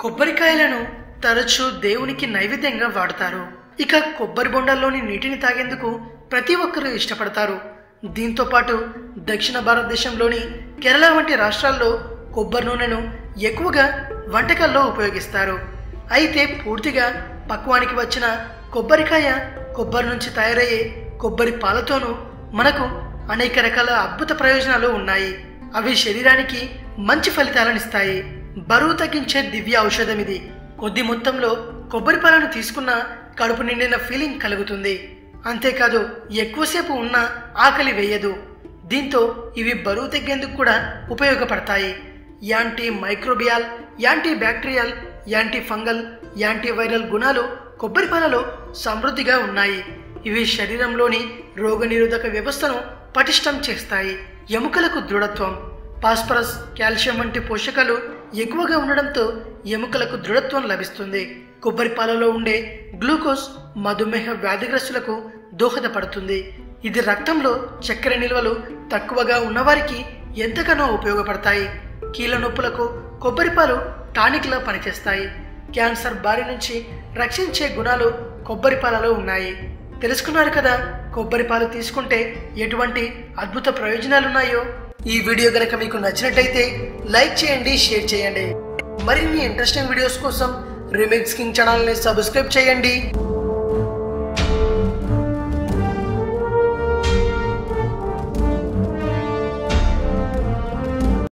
కొబ్బరికాయలను తరచూ దేవునికి నైవేద్యంగా వాడతారు. ఇక కొబ్బరి బొండల్లోని నీటిని తాగేందుకు ప్రతి ఒక్కరూ ఇష్టపడతారు. దీంతో పాటు దక్షిణ భారతదేశంలోని కేరళ వంటి రాష్ట్రాల్లో కొబ్బరి నూనెను ఎక్కువగా వంటకాల్లో ఉపయోగిస్తారు. అయితే పూర్తిగా పక్వానికి వచ్చిన కొబ్బరికాయ కొబ్బరి నుంచి తయారయ్యే కొబ్బరి పాలతోనూ మనకు అనేక రకాల అద్భుత ప్రయోజనాలు ఉన్నాయి. అవి శరీరానికి మంచి ఫలితాలనిస్తాయి బరువు తగ్గించే దివ్య ఔషధం ఇది కొద్ది మొత్తంలో కొబ్బరి పాలను తీసుకున్న కడుపు నిండిన ఫీలింగ్ కలుగుతుంది. అంతేకాదు ఎక్కువసేపు ఉన్న ఆకలి వేయదు. దీంతో ఇవి బరువు తగ్గేందుకు కూడా ఉపయోగపడతాయి. Anti microbial anti bacterial anti fungal anti viral గుణాలు కొబ్బరి పాలలో సమృద్ధిగా ఉన్నాయి. ఇవి శరీరంలోని రోగనిరోధక వ్యవస్థను పటిష్టం చేస్తాయి. ఎముకలకు దృఢత్వం ఫాస్ఫరస్ కాల్షియం వంటి పోషకాలు ఎక్కువగా ఉండడంతో ఎముకలకు దృఢత్వం లభిస్తుంది. కొబ్బరి పాలలో ఉండే గ్లూకోజ్ మధుమేహ వ్యాధిగ్రస్తులకు దోహదపడుతుంది. ఇది రక్తంలో చక్కెర నిల్వలు తక్కువగా ఉన్నవారికి ఎంతగానో ఉపయోగపడతాయి. కీళ్ళ నొప్పులకు కొబ్బరిపాలు టానిక్లో టానిక్లా పనిచేస్తాయి. క్యాన్సర్ బారి నుంచి రక్షించే గుణాలు కొబ్బరిపాలలో ఉన్నాయి. తెలుసుకున్నారు కదా కొబ్బరిపాలు తీసుకుంటే ఎటువంటి అద్భుత ప్రయోజనాలున్నాయో? ఈ వీడియో గనక మీకు నచ్చినట్లయితే లైక్ చేయండి షేర్ చేయండి. మరిన్ని ఇంట్రెస్టింగ్ వీడియోస్ కోసం రిమిక్స్ కింగ్ ఛానల్ని సబ్స్క్రైబ్ చేయండి.